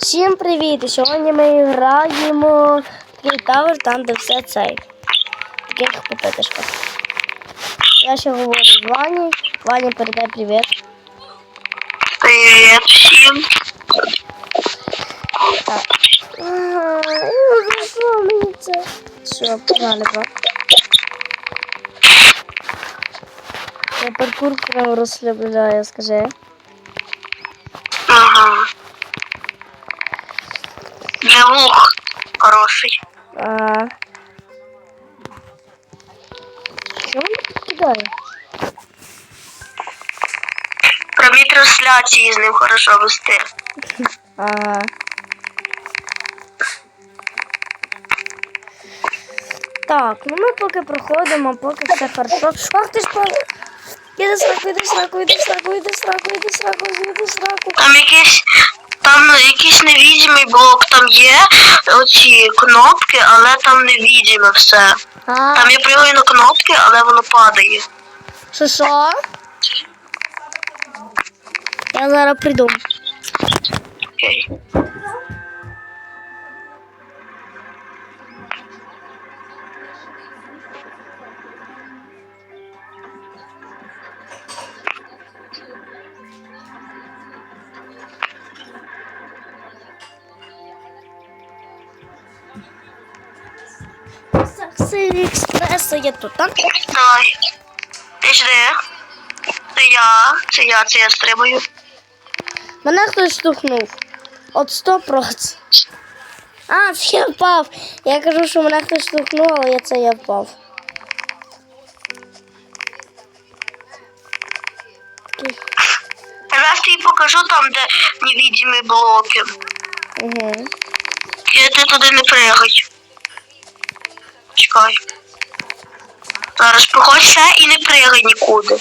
Всім привіт! Сьогодні ми граємо в тавер, там де все цей. Таких попитишках. Я ще говорю з Вані. Ваня передай привіт. Привет всем. Так. Ну, мені це? Все, погнали, ба. Я паркур прям розслабляю, скажи. Ага. Звук хороший. А. Чому він кидає? Прямі трансляції з ним хорошо вести. Ага. Так, ну ми поки проходимо, поки все хорошо. Ах ти ж по... Іди сраку, іди сраку, іди сраку, іди сраку, іди сраку, іди сраку. Там якийсь там якийсь невідімий блок, там є оці кнопки, але там невідіме все. А, Там я пригаю на кнопки, але воно падає. що що? Я зараз прийду. Окей. Саксилі експресо є тут, так? Ж де? Це я, це я, це я стрибаю. Мене хтось штовхнув. От 100%. А, я впав. Я кажу, що мене хтось штовхнув, але я це я впав. Зараз тобі покажу там, де невідомі блоки. Угу. Я ти туди не пригай. Чекай. Зараз все і не пригай нікуди.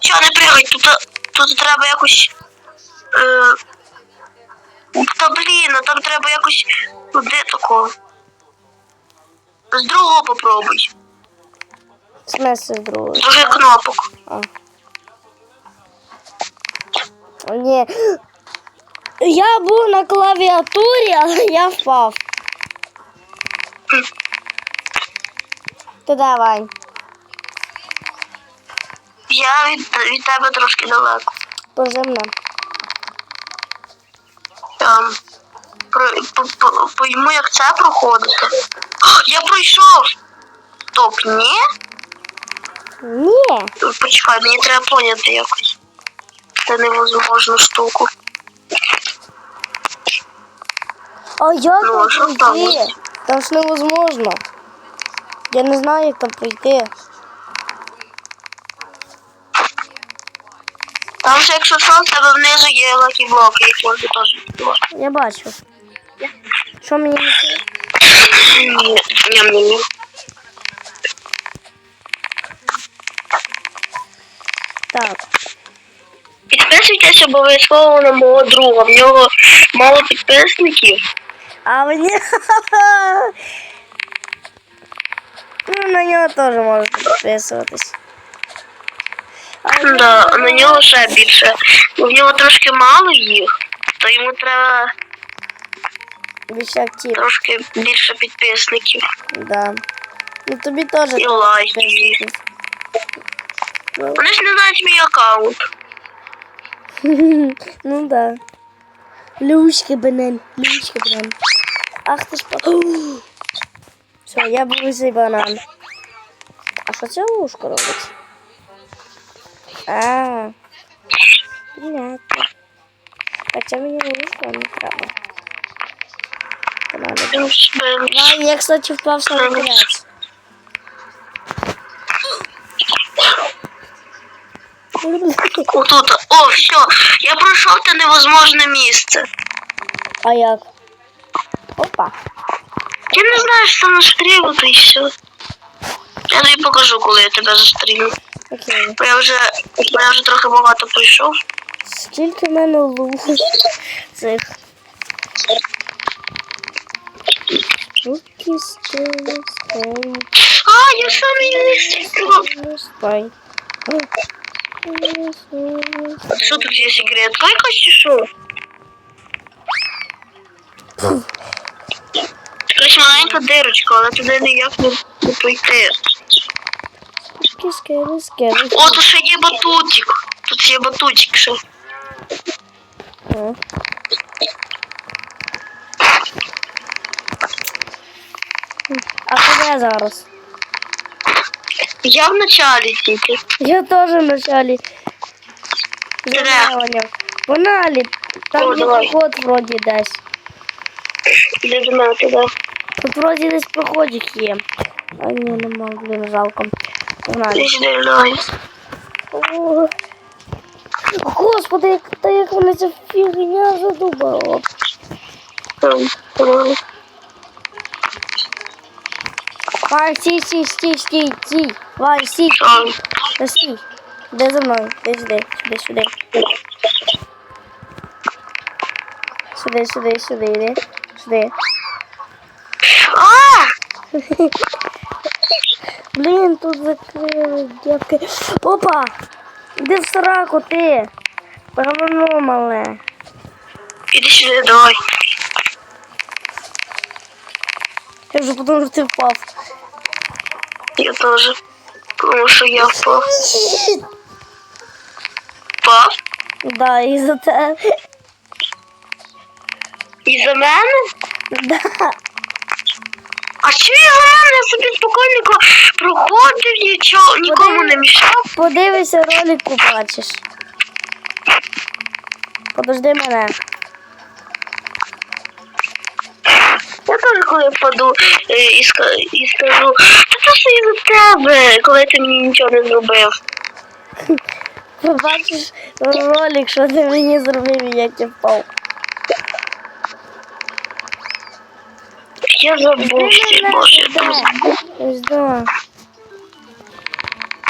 Що не пригай, тут, тут треба якось. Е, та блін, там треба якось. Ну де такого? З другого попробуй. Смеси другого. З других кнопок. А. О, ні. Я був на клавіатурі, але я впав. Ти давай. Я від, від тебе трошки далеко. Поземне. Там. Про, по, по, пойму, як це проходити. О, я пройшов! Стоп, ні? Ні. Почекай, мені треба поняти якось. Це невозможну штуку. А як Ну, а що сталося? Там ж невозможно. Я не знаю, як там пройти. Там же, якщо що, в тебе внизу є лакі блоки, їх можна теж відкривати. Я бачу. Що мені не це? Ням-ням-ням. Так. Підписуйтесь обов'язково на мого друга. В нього мало підписників. А мені. Ну, на нього теж можна підписуватись. А Да, я- на нього ще більше. В нього трошки мало їх, то йому треба Більше актив. трошки більше підписників. Да. Ну тобі теж. І лайків. підписників. Ну, Вони ж не знають мій аккаунт. ну да. Лючки банан, лючки банан. Ах ти ж по. Все, я цей банан. А що це ушко робить? А. Понятно. Хоча мені ушко не треба. Себе Вань, я, кстати, впав на кінець. Отут. О, все. Я пройшов те невозможне місце. А як? Опа. Я не знаю, що настрілити і все. Я тобі покажу, коли я тебе зустріну. Окей. Бо я вже, бо я вже трохи багато пройшов. Скільки в мене лук цих. Руки стили, стили, А, я сам її не стріляв. стили, Що тут є секрет? Якась чи що? Якась маленька дирочка, але туди ніяк не, не пройти. Риски, О, тут ще є батутик. Тут є батутик ще. А куди я зараз? Я в началі тільки. Я теж в началі. Де? Замовлення. Погнали. О, Там є давай. проход вроді десь. До мене туди. Тут вроді десь проходик є. А ні, нема, блін, жалко. О, Господи, як, та як мене ця фігня давай. Вань, стій, стій, стій, стій, стій. Вань, стій, та стій. Де за мною? Де сюди, сюди, сюди. Сюди, сюди, сюди. Сюди. А! Блін, тут закрили, дівки. Опа! Іди в сраку, ти. Говно мале. Іди сюди, давай. Я вже подумав, що ти впав. Я теж. Тому що я впав. Впав? Да, і за те. І за мене? Да. А я за? Я собі спокійненько проходив, нічого, нікому не мішав. Подивися ролик, побачиш. Подожди мене. Я теж коли впаду е, і, і скажу, та це все із-за тебе, коли ти мені нічого не зробив. Побачиш ролик, що ти мені зробив, і як я впав. Я забувся, боже, я там забув. Ось да.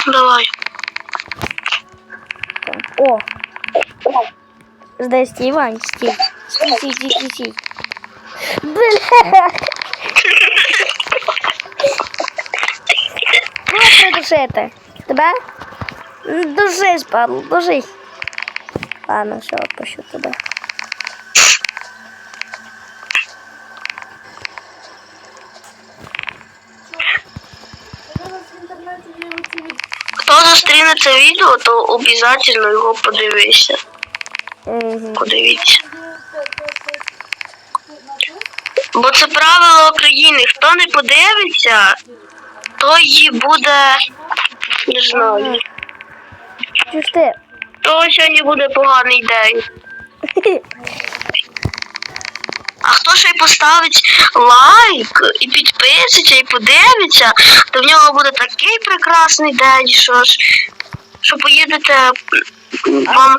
Давай. О. Здай стій, Вань, стій. Стій, стій, стій, стій, стій. Бля. Кого придушити? Тебе? Душись, падло, душись. Ладно, все, отпущу тебе. Зустріне це відео, то обов'язково його подивися. Угу. Подивіться. Бо це правило України. Хто не подивиться, той буде. Не знаю. Чуєш ти? То сьогодні буде поганий день. Хто ще й поставить лайк і підписиться, і подивиться, то в нього буде такий прекрасний день, що ж, що поїдете вам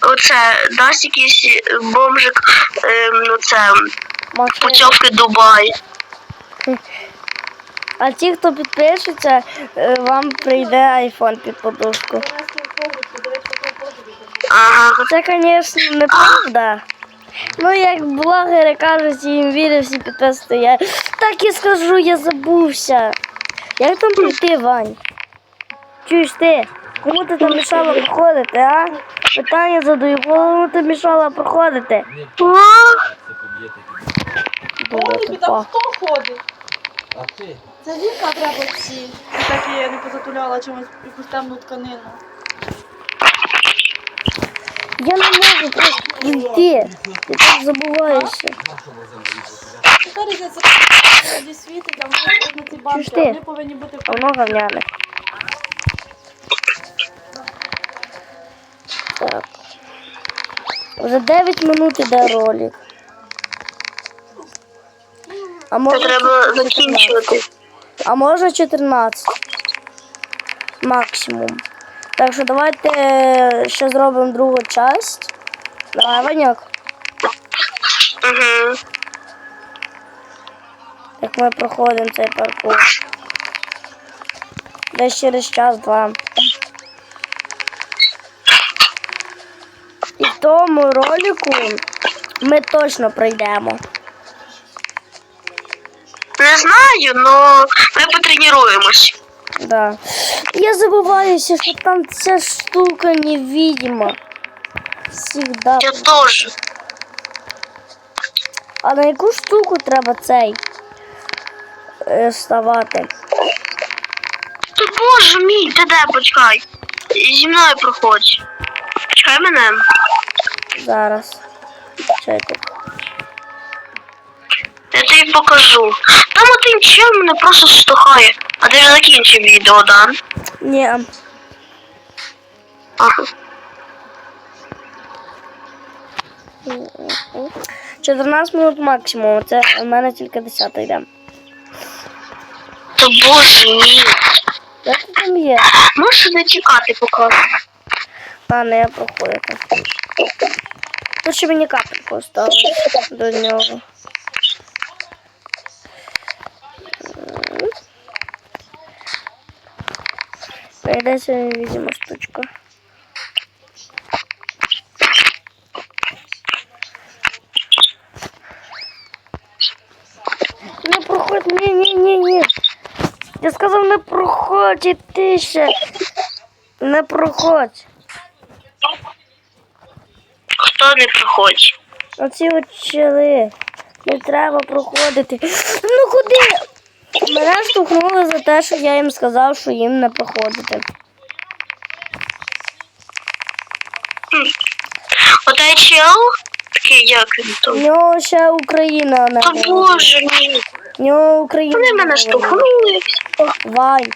оце дасть якийсь бомжик ем, це Машина. путівки Дубай. А ті, хто підпишеться, е, вам прийде айфон під подушку. Ага. Це, звісно, неправда. Ну, як блогери кажуть, їм вірю, всі підписуються. Я так і скажу, я забувся. Як там прийти, Вань? Чуєш ти? Кому ти там мішала проходити, а? Питання задаю, кому ти мішала проходити? Ой, там хто ходить? А ти? Це віка треба всі. І так я не позатуляла чимось якусь темну тканину. Я не можу просто прийти. Ти так забуваєшся. Яка різниця, коли зі світить, а вони на ці банки, ти? а вони повинні бути А воно говняне. Так. Вже 9 минут іде ролик. А Це може треба 14. закінчувати. А може 14. Максимум. Так що давайте ще зробимо другу часть. Давай, Ваньок. Угу. Як ми проходимо цей паркур. Десь через час-два. І в тому ролику ми точно пройдемо. Не знаю, але ми потренуємось. Да. Я забуваюся, що там ця штука невидима. Всегда. Я теж. А на яку штуку треба цей е, ставати? Та боже мій, ти де почекай. Зі мною проходь. Почекай мене. Зараз. Чекайте. Я тобі покажу. Там один чел мене просто штовхає. А ти вже закінчив відео, да? Ні. Ага. 14 минут максимум. Це у мене тільки 10 йде. Та боже мій. Як ти там є? Можеш не тікати поки. Ладно, я проходжу. Ще мені капельку осталось до нього. Прийдеться, видимо, штучка. Не проходь, ні. Я сказав, не проходь, і ти ще. Не проходь. Хто не приходить? Оці от чили. Не треба проходити. Ну куди? Мене штовхнули за те, що я їм сказав, що їм не проходити. Отай чел, такий як він В там. нього ще Україна на Та боже мій. В нього Україна Вони на мене голові. штовхнули. Вай.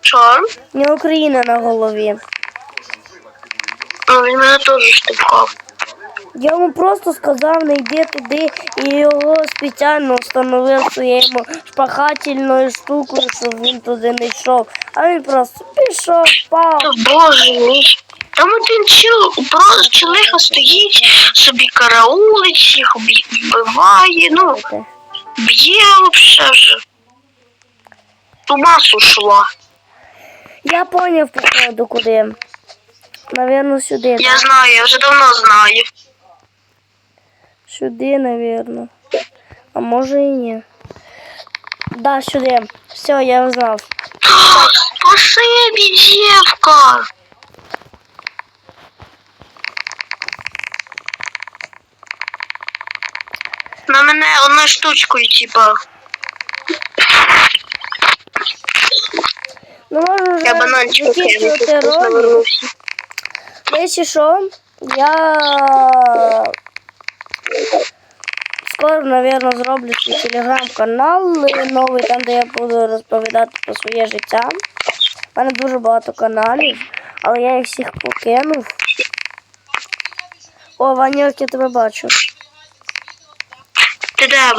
Що? В нього Україна на голові. А, він мене теж штовхав. Я йому просто сказав, не йди туди, і його спеціально встановив своєю шпахательною штукою, щоб він туди не йшов. А він просто пішов, впав. Та боже. Там один чел, просто челиха стоїть, собі караулить, всіх вбиває, ну, б'є вообще же. З ума сушла. Я поняв, походу, куди. Навірно, сюди. Я знаю, я вже давно знаю. Сюди, навірно. А може і ні. Да, сюди. Все, я знав. Спасибі, дівка. На мене одною штучкою, типа. Ну, може Я вже бананчик закінчувати ролик. навернувся. Якщо що, я скоро, напевно, зроблю свій телеграм-канал новий, там, де я буду розповідати про своє життя. У мене дуже багато каналів, але я їх всіх покинув. О, Ваньок, я тебе бачу. Ти де?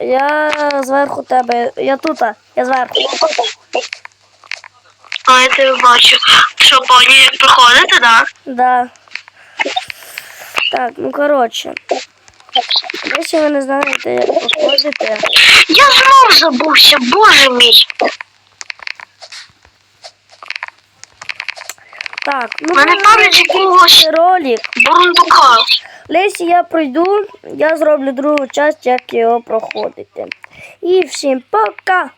Я зверху тебе. Я тут, я зверху. А, я тебе бачу. Що, поні, як проходити, да? Да. Так, ну коротше. Якщо ви не знаєте, як проходити. Я знов забувся, боже мій. Так, ну Мене пам'ять якогось- ролик. Бурундука. Лесі я пройду, я зроблю другу часть, як його проходити. І всім пока!